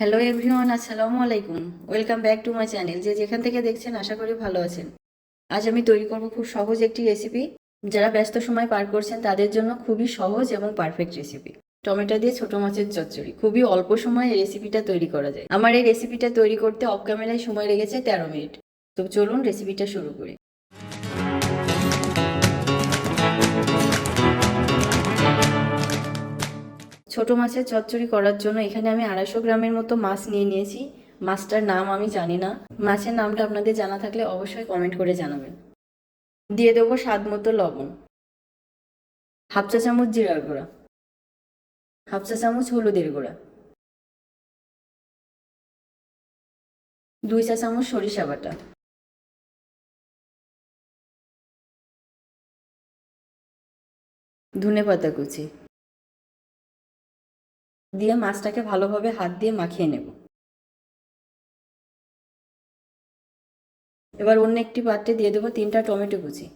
Hello everyone আসসালামু আলাইকুম welcome back to my channel যে যেখান থেকে দেখছেন, আশা করি ভালো আছেন। আজ আমি তৈরি করব খুব সহজ একটি রেসিপি যারা ব্যস্ত সময় পার করছেন, তাদের জন্য খুবই সহজ এবং পারফেক্ট রেসিপি টমেটো দিয়ে ছোট মাছের চচ্চড়ি। খুবই অল্প সময়ে এই রেসিপিটা তৈরি করা যায়। আমার এই রেসিপিটা তৈরি করতে অফ ক্যামেরায় সময় লেগেছে তেরো মিনিট। তো চলুন রেসিপিটা শুরু করি। ছোট মাছের চচ্চড়ি করার জন্য এখানে আমি আড়াইশো গ্রামের মতো মাছ নিয়ে নিয়েছি। মাছটার নাম আমি জানি না। মাছের নামটা আপনাদের জানা থাকলে অবশ্যই কমেন্ট করে জানাবেন। দিয়ে দেবো স্বাদ মতো লবণ। হাফ চা চামচ জিরার গুঁড়া। হাফ চা চামচ হলুদের গুঁড়া। দুই চা চামচ সরিষা বাটা। ধনে পাতা কুচি। দিয়ে মাছটাকে ভালোভাবে হাত দিয়ে মাখিয়ে নেব। এবার অন্য একটি পাত্রে দিয়ে দেবো তিনটা টমেটো কুচি,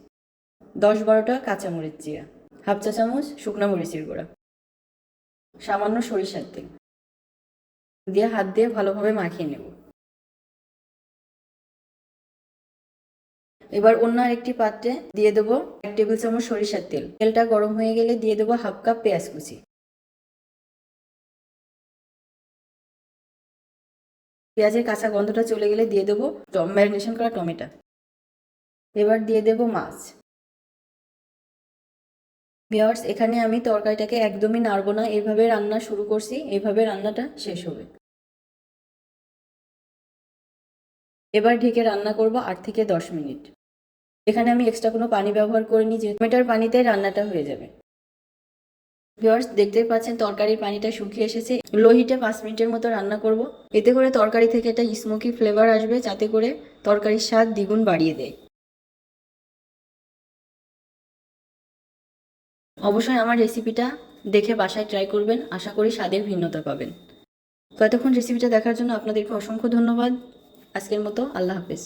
দশ বারোটা কাঁচামরিচ চিরা হাফ চা চামচ শুকনো মরিচের গুঁড়া, সামান্য সরিষার তেল দিয়ে হাত দিয়ে ভালোভাবে মাখিয়ে নেব। এবার অন্য আরেকটি পাত্রে দিয়ে দেবো এক টেবিল চামচ সরিষার তেল, তেলটা গরম হয়ে গেলে দিয়ে দেবো হাফ কাপ পেঁয়াজ কুচি পেঁয়াজের কাঁচা গন্ধটা চলে গেলে দিয়ে দেবো ম্যারিনেশন করা টমেটো। এবার দিয়ে দেবো মাছ। বিয়ার্স এখানে আমি তরকারিটাকে একদমই নাড়বো না। এভাবে রান্না শুরু করছি, এভাবে রান্নাটা শেষ হবে। এবার ঢেকে রান্না করব আট থেকে দশ মিনিট। এখানে আমি এক্সট্রা কোনো পানি ব্যবহার করিনি যে টমেটোর পানিতে রান্নাটা হয়ে যাবে। ভিওয়ার্স দেখতেই পাচ্ছেন তরকারির পানিটা শুকিয়ে এসেছে। লো হিটে পাঁচ মিনিটের মতো রান্না করব। এতে করে তরকারি থেকে একটা স্মোকি ফ্লেভার আসবে, যাতে করে তরকারির স্বাদ দ্বিগুণ বাড়িয়ে দেয়। অবশ্যই আমার রেসিপিটা দেখে বাসায় ট্রাই করবেন। আশা করি স্বাদের ভিন্নতা পাবেন। তো এতক্ষণ রেসিপিটা দেখার জন্য আপনাদেরকে অসংখ্য ধন্যবাদ। আজকের মতো আল্লাহ হাফেজ।